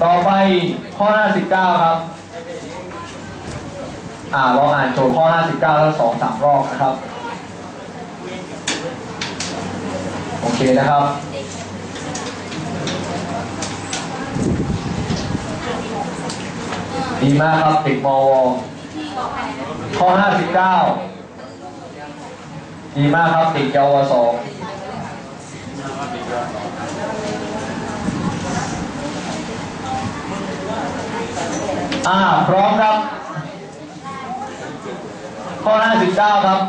ต่อไปข้อ 59 ครับ อ่าลองอ่านโจทย์ข้อ 59 แล้วสองสามรอบนะครับ โอเคนะครับ ดีมากครับเด็กมวข้อ 59 ดีมากครับเด็กเยาวสอง อ่าพร้อมครับ ข้อ 59 ครับ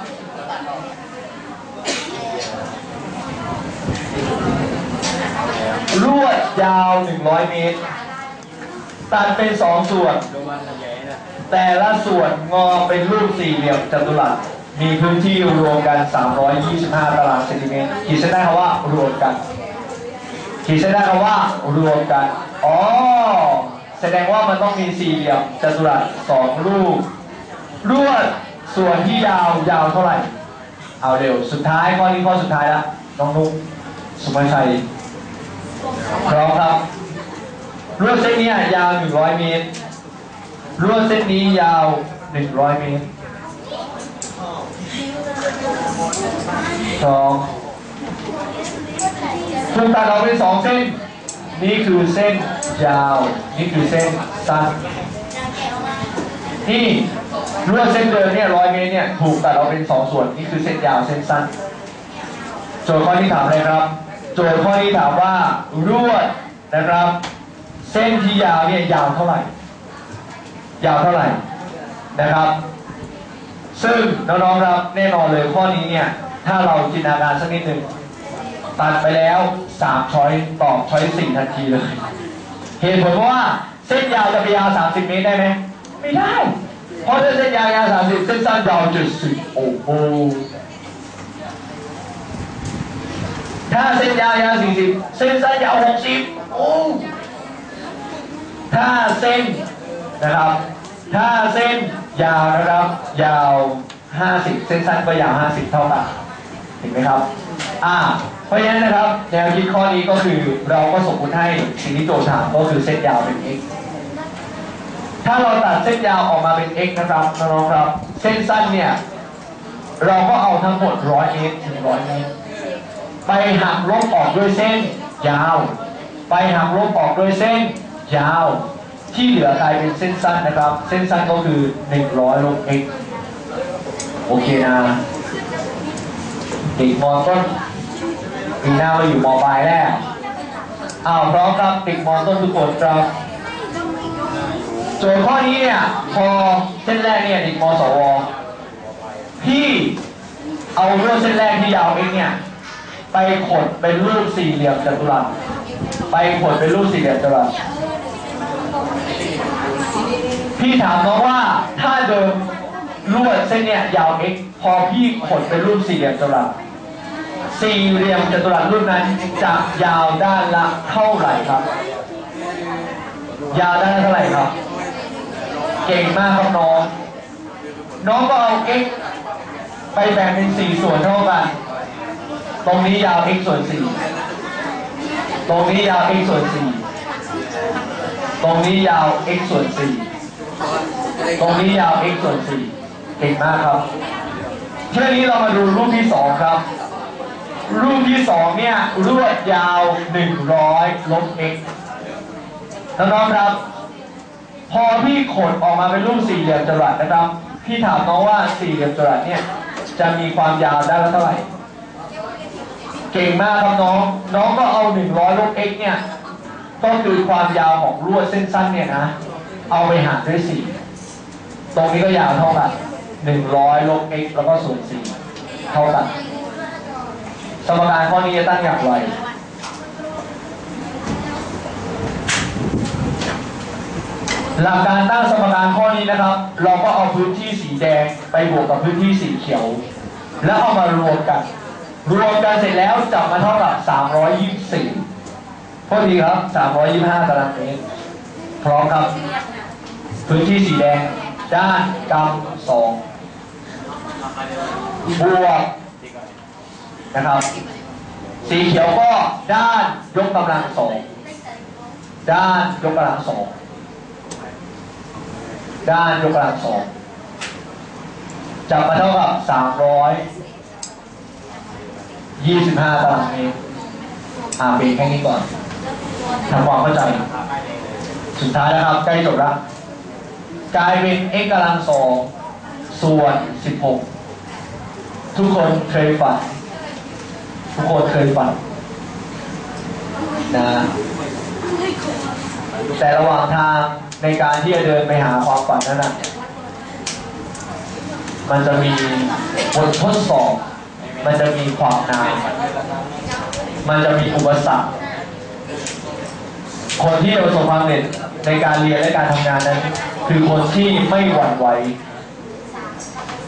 ลวดยาว 100 เมตร ตัดเป็น2ส่วน แต่ละส่วนงอเป็นรูปสี่เหลี่ยมจัตุรัส มีพื้นที่รวมกัน 325 ตารางเซนติเมตรขีดเส้นได้คำว่ารวมกันขีดเส้นได้คำว่ารวมกัน อ๋อ แสดงว่ามันต้องมีสี่เหลี่ยมจัตุรัสสองรูปลวดส่วนที่ยาวยาวเท่าไหร่ เอาเร็วสุดท้ายข้อนี้ข้อสุดท้ายละน้องนุ๊กสุภาชัยพร้อมครับลวดเส้นนี้ยาว 100 เมตรลวดเส้นนี้ยาว 100 เมตรสองถูกตัดออกเป็นสองเส้น นี่คือเส้นยาว นี่คือเส้นสั้น นี่ลวดเส้นเดิมเนี่ยร้อยเมตรเนี่ยถูกตัดออกเป็นสองส่วน นี่คือเส้นยาวเส้นสั้น โจทย์ข้อที่ถามเลยครับ โจทย์ข้อนี้ถามว่าลวดนะครับ เส้นที่ยาวเนี่ยยาวเท่าไหร่ ยาวเท่าไหร่นะครับ ซึ่งน้องๆครับแน่นอนเลยข้อนี้เนี่ยถ้าเราจินตนาการสักนิดหนึ่งตัดไปแล้ว สามช้อยตอบช้อยสี่ทันทีเลย เหตุผลเพราะว่าเส้นยาวจะไปยาว30เมตรได้ไหมไม่ได้ เพราะถ้าเส้นยาวยาว30เส้นสั้นยาว70โอ้โหถ้าเส้นยาวยาว40เส้นสั้นยาว60โอ้ถ้าเส้นนะครับ ถ้าเส้นยาวนะครับ ยาว50เส้นสั้นก็ยาว50เท่ากันเห็นไหมครับ อ่า ราะฉะนั้นนะครับแนวคิดข้อนี้ก็คือเราก็สมมติให้สิ่งที่โจทย์ถามก็คือเส้นยาวเป็น x ถ้าเราตัดเส้นยาวออกมาเป็น x นะครับน้องๆครับ เส้นสั้นเนี่ย เราก็เอาทั้งหมด 100 เมตรถึง 100 เมตร ไปหักลบออกด้วยเส้นยาว ไปหักลบออกด้วยเส้นยาว ที่เหลือกลายเป็นเส้นสั้นนะครับ เส้นสั้นก็คือ 100ลบ x โอเคนะเด็กมอต้น ปีหน้ามาอยู่มปลายแล้วอ้าวพร้อมครับเด็กมอต้นทุกคนครับโจทย์ข้อนี้เนี่ยพอเส้นแรกเนี่ยเด็กมสวพี่เอาเรื่องเส้นแรกที่ยาวเองเนี่ยไปขดเป็นรูปสี่เหลี่ยมจัตุรัสไปขดเป็นรูปสี่เหลี่ยมจัตุรัสพี่ถามน้องว่าถ้าเดิมลวดเส้นเนี่ยยาว x พอพี่ขดเป็นรูปสี่เหลี่ยมจัตุรัส สี่เหลี่ยมจัตุรัสรูปนั้นจะยาวด้านละเท่าไหร่ครับ ยาวด้านละเท่าไหร่ครับ เก่งมากครับน้อง น้องก็เอา x ไปแบ่งเป็นสี่ส่วนเท่ากัน ตรงนี้ยาว x ส่วนสี่ตรงนี้ยาว x ส่วนสี่ตรงนี้ยาว x ส่วนสี่ตรงนี้ยาว x ส่วนสี่เก่งมากครับทีนี้เรามาดูรูปที่สองครับ รูปที่สองเนี่ยรวดยาว 100 ลบ x น้องๆครับ พอพี่ขดออกมาเป็นรูปสี่เหลี่ยมจัตุรัสนะครับ พี่ถามน้องว่าสี่เหลี่ยมจัตุรัสเนี่ยจะมีความยาวได้ละเท่าไหร่ เก่งมากครับน้อง น้องก็เอา 100 ลบ x เนี่ย ก็คือความยาวของลวดเส้นสั้นเนี่ยนะ เอาไปหารด้วย 4 ตรงนี้ก็ยาวเท่ากัน 100 ลบ x แล้วก็ส่วน 4 เท่ากัน สมการข้อนี้จะตั้งอย่างไร หลักการตั้งสมการข้อนี้นะครับ เราก็เอาพื้นที่สีแดงไปบวกกับพื้นที่สีเขียว แล้วเอามารวมกัน รวมกันเสร็จแล้วจับมาเท่ากับ 324พอดีครับ 325ตารางเมตรพร้อมครับ พื้นที่สีแดงด้านกำสองบวก นะครับ สีเขียวก็ด้านยกกำลังสองด้านยกกำลังสองด้านยกกำลังสองจับมาเท่ากับสามร้อยยี่สิบห้าตารางเมตรอ่าเบรกแค่นี้ก่อนทำความเข้าใจ สุดท้ายนะครับ ใกล้จบละกลายเป็น x กำลังสองส่วนสิบหกทุกคนเคยฝัน ทุกคนเคยฝันนะแต่ระหว่างทางในการที่จะเดินไปหาความฝันนั้นนะมันจะมีบททดสอบ มันจะมีความนานมันจะมีอุปสรรค คนที่ประสบความสำเร็จในการเรียนและการทำงานนั้น คือคนที่ไม่หวั่นไหว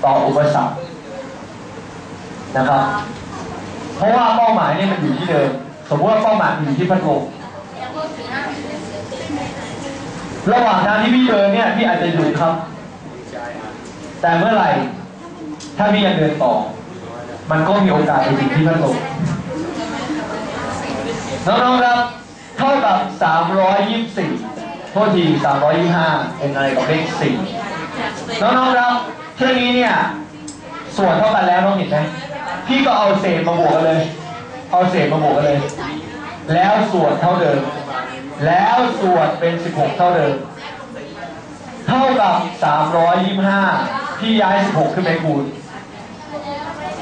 ต่ออุปสรรคนะครับ เพราะว่าเป้าหมายเนี่ยมันอยู่ที่เดิม สมมติว่าเป้าหมายอยู่ที่พัดลมระหว่างทางที่พี่เดินเนี่ยพี่อาจจะหยุดครับ แต่เมื่อไหร่ ถ้าพี่ยังเดินต่อ มันก็มีโอกาสไปถึงที่พัดลมน้องๆครับเท่ากับ 324 โทษที 325 เป็นอะไรกับเลข4น้องๆครับเที่ยงนี้เนี่ย ส่วนเท่ากันแล้วน้องเห็นไหม พี่ก็เอาเศษมาบวกกันเลย เอาเศษมาบวกกันเลย แล้วส่วนเท่าเดิม แล้วส่วนเป็น 16 เท่าเดิม เท่ากับ 325ที่ย้าย 16 ขึ้นไปคูณ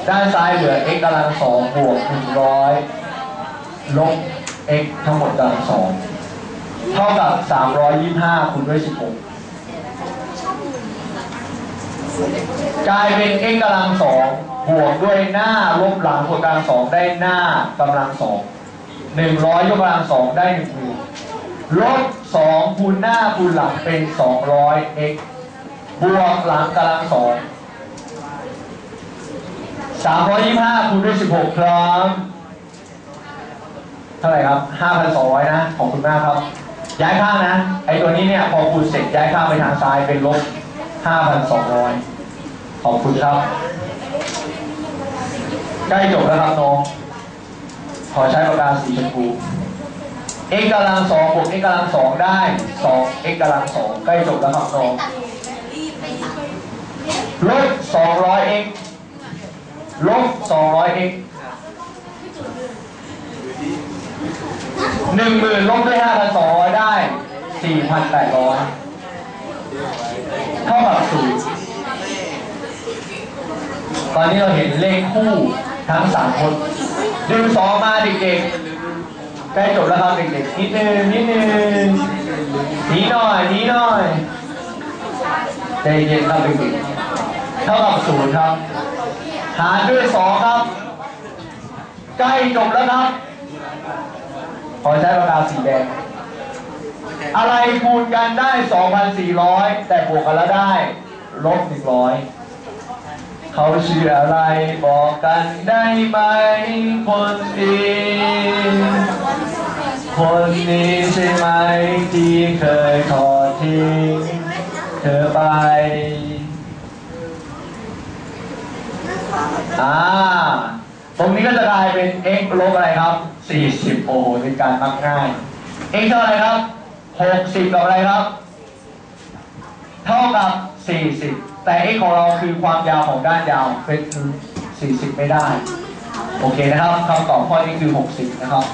ด้านซ้ายเหลือ x กำลัง2บวก 100 ลบ x ทั้งหมดกำลัง2เท่ากับ 325 คูณด้วย 16กลายเป็น x กำลัง2 บวกด้วยหน้าลบหลังบวกกำลังได้หน้ากำลัง2 100ยยกกำลัง2ได้1คูณลบ2คูณหน้าคูณหลังเป็น200 x บวกหลังกำลัง2 325คูณด้วย16ครับเท่าไหร่ครับ5,200นสองร้อยนะ ของคุณมากครับ ย้ายข้างนะ ไอตัวนี้เนี่ยพอคูณเสร็จย้ายข้างไปทางซ้ายเป็นลบ5,200ขอบคุณครับ ใกล้จบแล้วครับน้องขอใช้ปากกาสีชมพู x กำลัง2บวก x กำลัง2ได้2 x กำลัง2ใกล้จบแล้วครับน้องลบ 200x ลบ 200x หนึ่งหมื่นลบด้วยห้าพันสองร้อยได้สี่พันแปดร้อยเท่ากับศูนย์ตอนนี้เราเห็นเลขคู่ ทั้งสามคนดึงสองมาเด็กๆใกล้จบแล้วครับเด็กๆนิดนึงนิดนึงหนีหน่อยหนีหน่อยใจเย็นครับเด็กๆเท่ากับศูนย์ครับ หารด้วยสองครับ ใกล้จบแล้วครับขอใช้ปากกาสีแดง อะไรคูณกันได้ 2,400 แต่บวกกันแล้วได้ ลบ 100 เขาชื่ออะไรบอกกันได้ไหม คนดี คนนี้ใช่ไหมที่เคยทอดทิ้งเธอไปอ่าตรงนี้ก็จะกลายเป็น x ลบอะไรครับ 40 โอ้โหเป็นการมักง่าย x เท่าไรครับ 60 กับอะไรครับ เท่ากับ 40 แต่ x ของเราคือความยาวของด้านยาวเป็น40 ไม่ได้ โอเคนะครับคำตอบข้อนี้คือ 60 นะครับ